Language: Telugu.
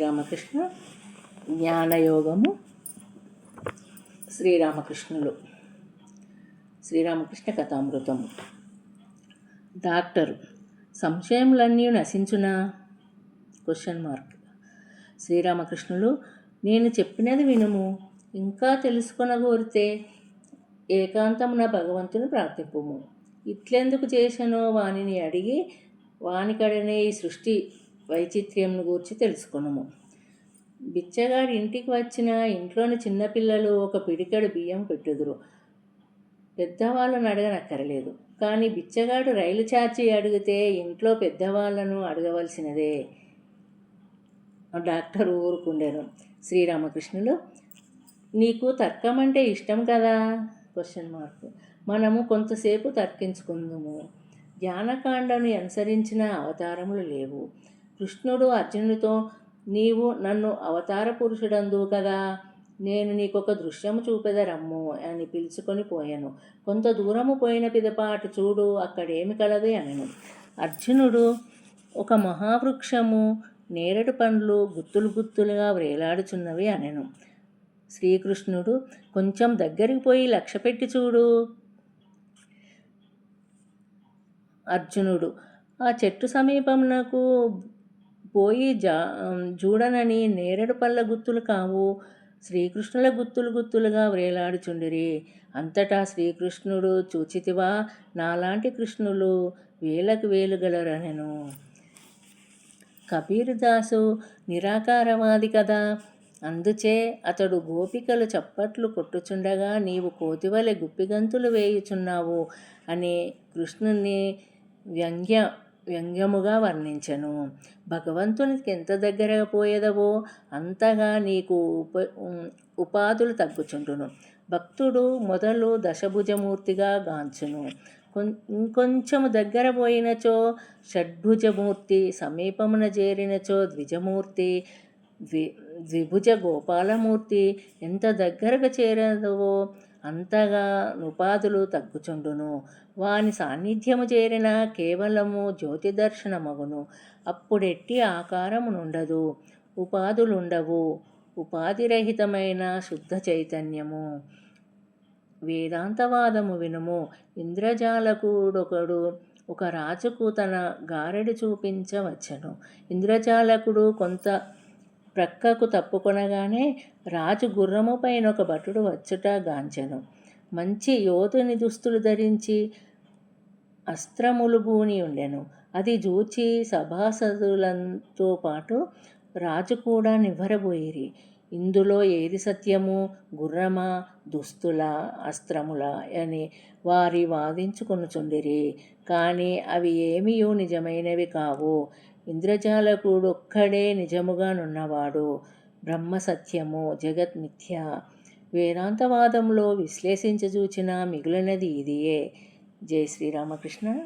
శ్రీరామకృష్ణ జ్ఞానయోగము శ్రీరామకృష్ణులు. శ్రీరామకృష్ణ కథామృతము డాక్టరు సంశయములన్నీ నశించునా? Question mark. శ్రీరామకృష్ణులు నేను చెప్పినది వినుము ఇంకా తెలుసుకొనగోరితే ఏకాంతమున భగవంతుని ప్రార్థింపుము. ఇట్లెందుకు చేశానో వానిని అడిగి వానికడనే ఈ సృష్టి వైచిత్ర్యంను గూర్చి తెలుసుకున్నాము బిచ్చగాడి ఇంటికి వచ్చిన ఇంట్లోని చిన్నపిల్లలు ఒక పిడికెడు బియ్యం పెట్టుదురు. పెద్దవాళ్ళను అడగనక్కరలేదు. కానీ బిచ్చగాడు రైలు ఛార్జీ అడిగితే ఇంట్లో పెద్దవాళ్ళను అడగవలసినదే. డాక్టర్ ఊరుకుండేను. శ్రీరామకృష్ణులు నీకు తర్కం అంటే ఇష్టం కదా? Question mark. మనము కొంతసేపు తర్కించుకుందాము. జ్ఞానకాండను అనుసరించిన అవతారములు లేవు. కృష్ణుడు అర్జునుడితో నీవు నన్ను అవతార పురుషుడందు కదా నేను నీకొక దృశ్యము చూపెదరమ్ము అని పిలుచుకొని పోయాను. కొంత దూరము పోయిన పిదపాటు చూడు అక్కడేమి కలది అనను. అర్జునుడు ఒక మహావృక్షము నేరడు పండ్లు గుత్తులు గుత్తులుగా వ్రేలాడుచున్నవి అనెను. శ్రీకృష్ణుడు కొంచెం దగ్గరికి పోయి లక్ష్య పెట్టి చూడు అర్జునుడు ఆ చెట్టు సమీపమునకు పోయి జా చూడనని నేరేడు పళ్ళ గుత్తులు కావు. శ్రీకృష్ణుల గుత్తులు గుత్తులుగా వేలాడుచుండిరి. అంతటా శ్రీకృష్ణుడు చూచితివా నాలాంటి కృష్ణులు వేలకు వేలు గలరనెను. కబీర్దాసు నిరాకారవాది కదా. అందుచే అతడు గోపికలు చప్పట్లు కొట్టుచుండగా నీవు కోతివలె గుప్పిగంతులు వేయుచున్నావు అని కృష్ణుని వ్యంగ్య వ్యంగ్యముగా వర్ణించను. భగవంతునికి ఎంత దగ్గరగా పోయేదవో అంతగా నీకు ఉప ఉపాధులు తగ్గుచుండును. భక్తుడు మొదలు దశభుజమూర్తిగా గాంచును. ఇంకొంచెము దగ్గర పోయినచో షడ్భుజమూర్తి సమీపమున చేరినచో ద్విజమూర్తి ద్వి ద్విభుజ గోపాలమూర్తి ఎంత దగ్గరకు చేరదవో అంతగా ఉపాధులు తగ్గుచుండును. వాని సాన్నిధ్యము చేరిన కేవలము జ్యోతి దర్శనమగును అప్పుడెట్టి ఆకారమునుండదు. ఉపాధులుండవు. ఉపాధిరహితమైన శుద్ధ చైతన్యము. వేదాంతవాదము వినుము. ఇంద్రజాలకుడొకడు ఒక రాజుకు తన గారెడు చూపించవచ్చను. ఇంద్రజాలకుడు కొంత ప్రక్కకు తప్పుకొనగానే రాజు గుర్రము పైన ఒక భటుడు వచ్చుట గాంచెను. మంచి యోధుని దుస్తులు ధరించి అస్త్రములు బూని ఉండెను. అది చూచి సభాసదులతో పాటు రాజు కూడా నివ్వరబోయిరి. ఇందులో ఏది సత్యము? గుర్రమా? దుస్తుల? అస్త్రముల? అని వారి వాదించుకొనుచుండిరి. కానీ అవి ఏమియో నిజమైనవి కావు. ఇంద్రజాలకుడొక్కడే నిజముగానున్నవాడు. బ్రహ్మ సత్యము జగత్ మిథ్య. వేదాంతవాదంలో విశ్లేషించజూచిన మిగిలినది ఇదియే. జై శ్రీరామకృష్ణ